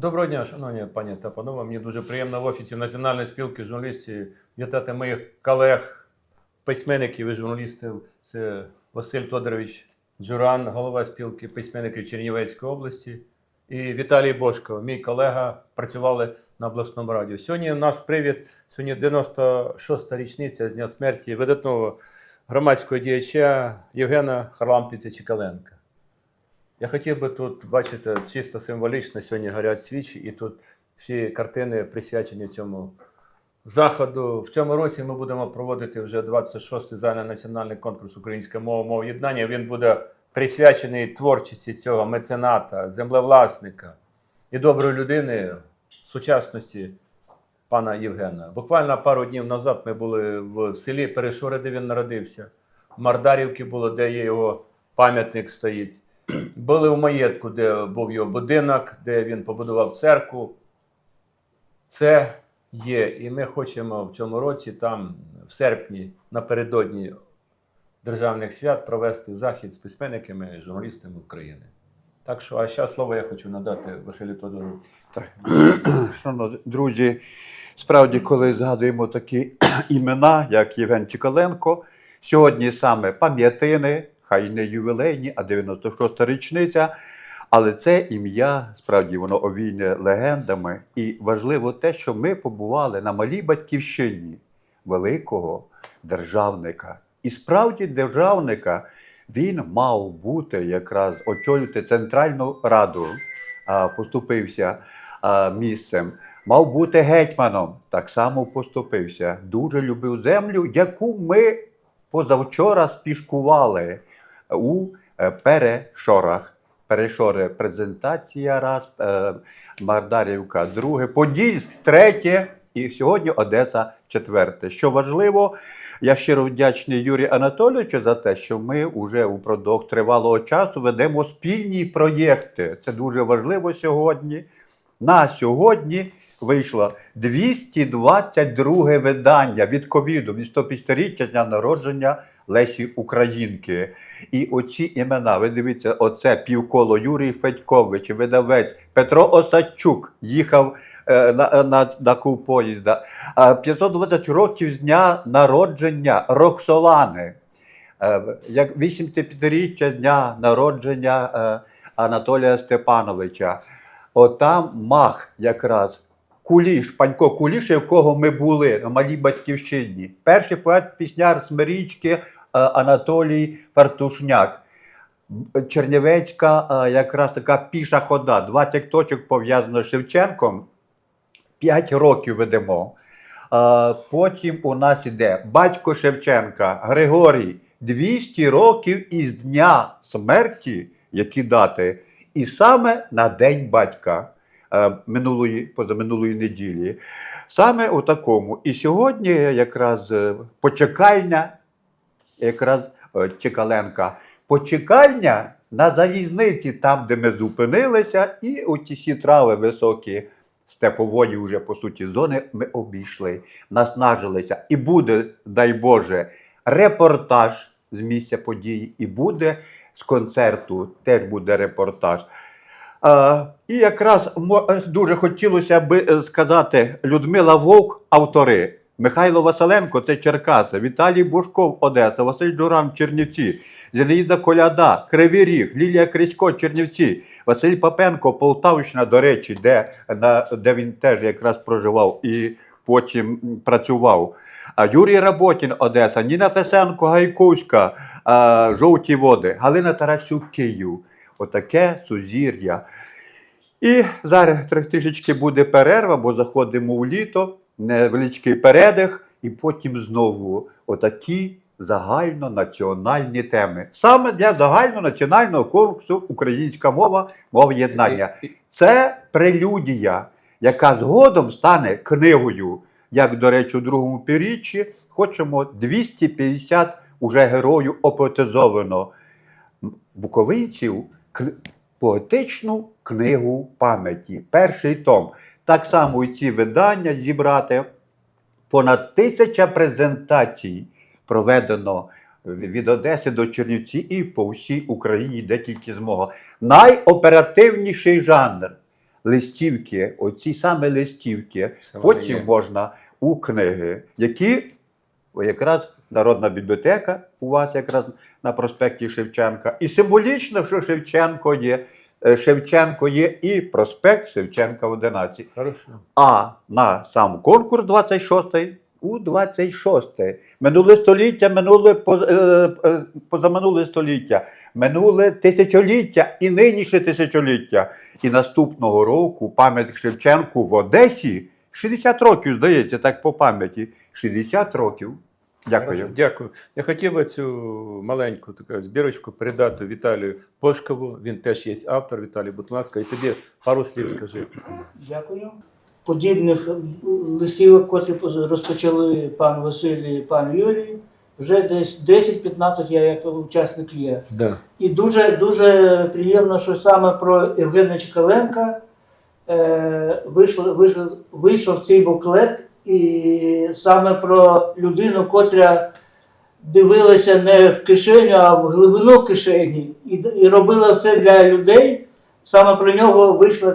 Доброго дня, шановні пані та панове. Мені дуже приємно в офісі Національної спілки журналістів вітати моїх колег, письменників і журналістів. Це Василь Тодорович Джуран, голова спілки письменників Чернівецької області, і Віталій Бошко, мій колега, працювали на обласному радіо. Сьогодні у нас привід, сьогодні 96-та річниця з дня смерті видатного громадського діяча Євгена Харлампіця Чекаленка. Я хотів би тут бачити чисто символічно сьогодні горять свічі, і тут всі картини присвячені цьому заходу. В цьому році ми будемо проводити вже 26-й загальнонаціональний конкурс Українська мова мова єднання. Він буде присвячений творчості цього мецената, землевласника і доброї людини сучасності пана Євгена. Буквально пару днів назад ми були в селі Перешори, де він народився. В Мардарівці було, де є його пам'ятник стоїть. Були в маєтку, де був його будинок, де він побудував церкву. Це є. І ми хочемо в цьому році, там, в серпні, напередодні державних свят, провести захід з письменниками і журналістами України. Так що, а зараз слово я хочу надати Василю Тодору. Так. Шановні друзі, справді, коли згадуємо такі імена, як Євген Чікаленко, сьогодні саме пам'ятини, хай не ювілейні, а 96-та річниця. Але це ім'я справді воно овійне легендами. І важливо те, що ми побували на малій батьківщині великого державника. І справді державника він мав бути якраз очолювати Центральну Раду, поступився місцем. Мав бути гетьманом, так само поступився. Дуже любив землю, яку ми позавчора спішкували у е, Перешорах. Перешори презентація раз, е, Мардарівка друге, Подільськ третє і сьогодні Одеса четверте. Що важливо, я щиро вдячний Юрію Анатолійовичу за те, що ми вже упродовж тривалого часу ведемо спільні проєкти. Це дуже важливо сьогодні. На сьогодні вийшло 222 видання від ковіду, від 150-річчя дня народження Лесі Українки. І оці імена, ви дивіться, оце півколо Юрій Федькович, видавець Петро Осадчук їхав е, на, на, на кув поїзда. А 520 років з дня народження Роксолани. Е, як 85-річчя з дня народження е, Анатолія Степановича. Отам мах якраз. Куліш, панько Куліш, якого ми були на малій батьківщині. Перший поет-пісняр Смирічки е, Анатолій Фартушняк. Чернівецька е, якраз така піша хода, 20 точок пов'язано з Шевченком. 5 років ведемо. Е, Потім у нас іде батько Шевченка Григорій 200 років із дня смерті, які дати, і саме на День батька е, минулої, позаминулої неділі. Саме у такому. І сьогодні якраз е, почекальня, якраз е, Чекаленка, почекальня на залізниці, там, де ми зупинилися, і оті всі трави високі степової вже по суті зони ми обійшли, наснажилися. І буде, дай Боже, репортаж з місця події, і буде з концерту, теж буде репортаж. А, і якраз е, дуже хотілося би е, сказати Людмила Вовк, автори. Михайло Василенко це Черкаси, Віталій Бушков, Одеса, Василь Джуран, Чернівці, Зеліда Коляда, Кривий Ріг, Лілія Крисько, Чернівці, Василь Папенко, Полтавщина, до речі, де, на, де він теж якраз проживав і потім працював. А Юрій Работін, Одеса, Ніна Фесенко, Гайковська, Жовті води, Галина Тарасюк, Київ. Отаке сузір'я. І зараз трішечки буде перерва, бо заходимо в літо, невеличкий передих, і потім знову отакі загальнонаціональні теми. Саме для загальнонаціонального конкурсу Українська мова мова єднання. Це прелюдія, яка згодом стане книгою. Як, до речі, у другому півріччі хочемо 250 уже героїв опотизовано буковинців поетичну книгу пам'яті. Перший том. Так само і ці видання зібрати. Понад тисяча презентацій проведено від Одеси до Чернівці і по всій Україні, де тільки змога. Найоперативніший жанр. листівки, оці саме листівки, Це потім є. можна у книги, які якраз Народна бібліотека у вас якраз на проспекті Шевченка. І символічно, що Шевченко є. Е, Шевченко є і проспект Шевченка 11. Хорошо. А на сам конкурс 26-й у 26-й. Минуле століття, минуле е, е, позаминуле століття, минуле тисячоліття і нинішнє тисячоліття. І наступного року пам'ятник Шевченку в Одесі 60 років, здається, так по пам'яті. 60 років. Дякую. Дякую. Я хотів би цю маленьку таку збірочку передати Віталію Пошкову. Він теж є автор. Віталій, будь ласка, і тобі пару слів скажи. Дякую. Подібних листівок, котрі розпочали пан Василь і пан Юрій, вже десь 10-15 я як учасник є. Да. І дуже дуже приємно, що саме про Євгена Чекаленка е, вийшло, вийшов, вийшов цей буклет, і саме про людину, котра дивилася не в кишеню, а в глибину кишені, і, і робила все для людей. Саме про нього вийшло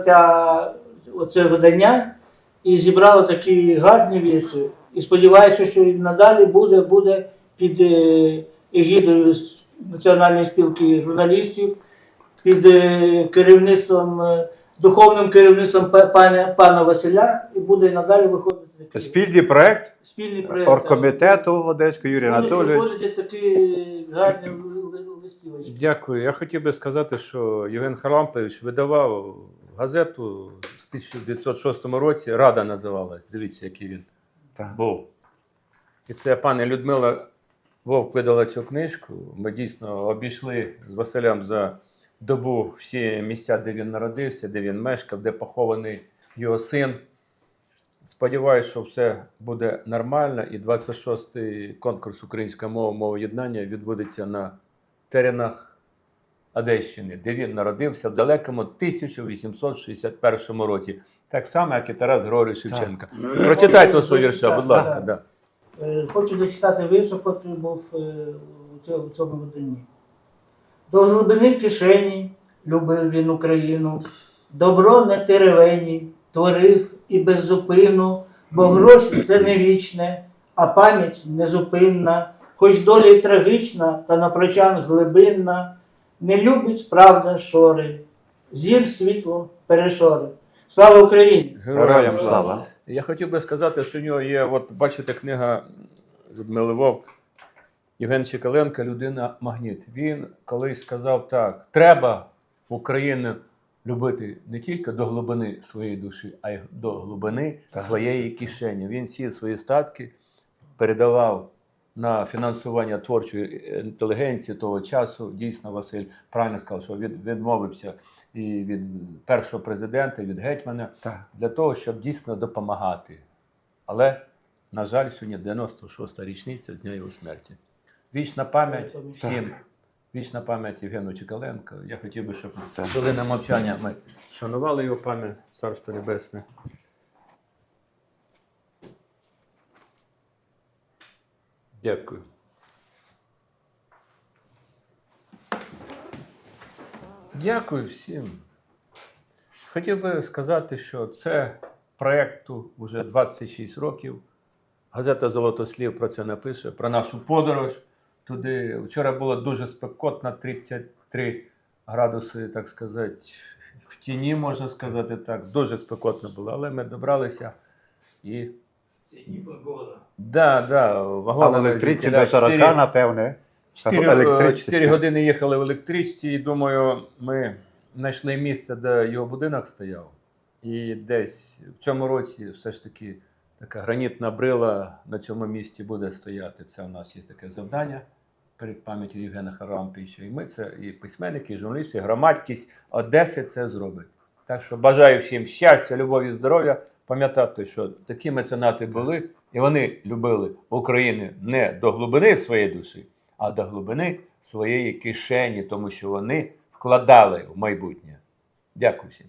оце видання і зібрало такі гарні вірші. І сподіваюся, що і надалі буде, буде під е, егідою Національної спілки журналістів, під е, керівництвом, е, духовним керівництвом пана, пана Василя, і буде і надалі виходити такий Спільний проект спільний проєкт. оргкомітету Одеського Юрій Анатолійович. такі гарні ли- ли- листівочки. Дякую. Я хотів би сказати, що Євген Харлампович видавав газету з 1906 році. Рада називалась. Дивіться, який він Так. був. І це пані Людмила Вовк видала цю книжку. Ми дійсно обійшли з Василем за добу всі місця, де він народився, де він мешкав, де похований його син. Сподіваюся, що все буде нормально. І 26-й конкурс українська мова мова єднання відбудеться на теренах Одещини, де він народився в далекому 1861 році. Так само, як і Тарас Григорович Шевченка. Прочитайте свого вірша, будь ласка. Да. Е, Хочу зачитати вірш, який був е, у цьому, у цьому виданні. До глибини кишені любив він Україну, добро не теревені, творив і без зупину, бо гроші це не вічне, а пам'ять незупинна, хоч доля й трагічна, та напрочан глибинна, не любить правда шори, зір світло перешори. Слава Україні! Героям слава. Я хотів би сказати, що в нього є, от бачите, книга Людмили Вовк, Євген Чекаленко, людина магніт. Він колись сказав так: треба Україну любити не тільки до глибини своєї душі, а й до глибини Так. своєї кишені. Він всі свої статки передавав на фінансування творчої інтелігенції того часу. Дійсно, Василь правильно сказав, що від, відмовився і від першого президента, і від гетьмана Так. для того, щоб дійсно допомагати. Але, на жаль, сьогодні 96-та річниця з дня його смерті. Вічна пам'ять всім. Вічна пам'ять Євгену Чекаленко. Я хотів би, щоб хвилина мовчання ми шанували його пам'ять, Царство Небесне. Дякую. Дякую всім. Хотів би сказати, що це проєкту вже 26 років. Газета Золотослів про це напише, про нашу подорож туди. Вчора було дуже спекотно, 33 градуси, так сказати, в тіні, можна сказати так. Дуже спекотно було, але ми добралися і. Це не погода. Да, да, А вагони в електричці вентиля- до 40, чотири- напевне. Чотири, 4 години їхали в електричці, і думаю, ми знайшли місце, де його будинок стояв. І десь в цьому році все ж таки така гранітна брила на цьому місці буде стояти. Це у нас є таке завдання перед пам'яттю Євгена Харампійча. І ми це, і письменники, і журналісти, і громадськість Одеси це зробить. Так що бажаю всім щастя, любові, здоров'я. Пам'ятати, що такі меценати були, і вони любили Україну не до глибини своєї душі, а до глибини своєї кишені, тому що вони вкладали в майбутнє. Дякую всім.